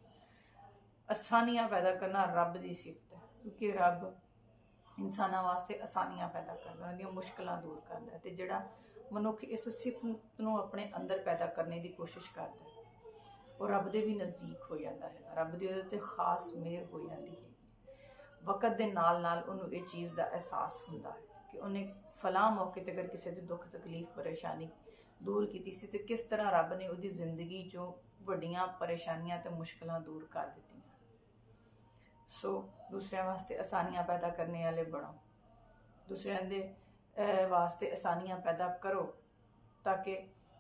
ਆਸਾਨੀਆਂ ਪੈਦਾ ਕਰਨਾ ਰੱਬ ਦੀ ਸਿਫਤ ਹੈ, ਕਿਉਂਕਿ ਰੱਬ ਇਨਸਾਨਾਂ ਵਾਸਤੇ ਆਸਾਨੀਆਂ ਪੈਦਾ ਕਰਦਾ, ਉਹਨਾਂ ਦੀਆਂ ਮੁਸ਼ਕਲਾਂ ਦੂਰ ਕਰਦਾ ਹੈ ਤੇ ਜਿਹੜਾ ਮਨੁੱਖ ਇਸ ਸਿਫਤ ਨੂੰ ਆਪਣੇ ਅੰਦਰ ਪੈਦਾ ਕਰਨ ਦੀ ਕੋਸ਼ਿਸ਼ ਕਰਦਾ ਹੈ। ਉਹ ਰੱਬ ਦੇ ਵੀ ਨਜ਼ਦੀਕ ਹੋ ਜਾਂਦਾ ਹੈ। ਰੱਬ ਦੀ ਉਹਦੇ ਤੇ ਖਾਸ ਮਿਹਰ ਹੋ ਜਾਂਦੀ ਹੈ ਵਕਤ ਦੇ ਨਾਲ ਨਾਲ ਉਹਨੂੰ ਇਹ ਚੀਜ਼ ਦਾ ਅਹਿਸਾਸ ਹੁੰਦਾ ਹੈ ਕਿ ਉਹਨੇ ਫਲਾਂ ਮੌਕੇ ਤੇ ਅਗਰ ਕਿਸੇ ਦੀ ਦੁੱਖ, ਤਕਲੀਫ, ਪਰੇਸ਼ਾਨੀ ਦੂਰ ਕੀਤੀ ਸੀ ਤੇ ਕਿਸ ਤਰ੍ਹਾਂ ਰੱਬ ਨੇ ਉਹਦੀ ਜ਼ਿੰਦਗੀ ਚੋਂ ਵੱਡੀਆਂ ਪਰੇਸ਼ਾਨੀਆਂ ਤੇ ਮੁਸ਼ਕਲਾਂ ਦੂਰ ਕਰ ਦਿੱਤੀਆਂ। ਸੋ ਦੂਸਰਿਆਂ ਵਾਸਤੇ ਆਸਾਨੀਆਂ ਪੈਦਾ ਕਰਨੇ ਵਾਲੇ ਬਣੋ। ਦੂਸਰਿਆਂ ਦੇ ਵਾਸਤੇ ਆਸਾਨੀਆਂ ਪੈਦਾ ਕਰੋ ਤਾਂ ਕਿ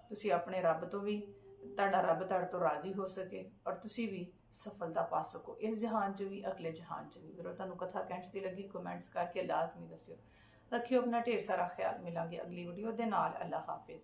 ਤੁਸੀਂ ਆਪਣੇ ਰੱਬ ਤੋਂ ਵੀ ਤੁਹਾਡਾ ਰੱਬ ਤੁਹਾਡੇ ਤੋਂ ਰਾਜ਼ੀ ਹੋ ਸਕੇ ਔਰ ਤੁਸੀਂ ਵੀ ਸਫਲਤਾ ਪਾ ਸਕੋ। ਇਸ ਜਹਾਨ 'ਚ ਵੀ, ਅਗਲੇ ਜਹਾਨ 'ਚ ਵੀ। ਵੀਰੋ, ਤੁਹਾਨੂੰ ਕਥਾ ਕੈਂਚ ਦੀ ਲੱਗੀ ਕਮੈਂਟਸ ਕਰਕੇ ਲਾਜ਼ਮੀ ਦੱਸਿਓ। ਰੱਖਿਓ ਆਪਣਾ ਢੇਰ ਸਾਰਾ ਖਿਆਲ। ਮਿਲਾਂਗੇ ਅਗਲੀ ਵੀਡੀਓ ਦੇ ਨਾਲ। ਅੱਲਾ ਹਾਫਿਜ਼।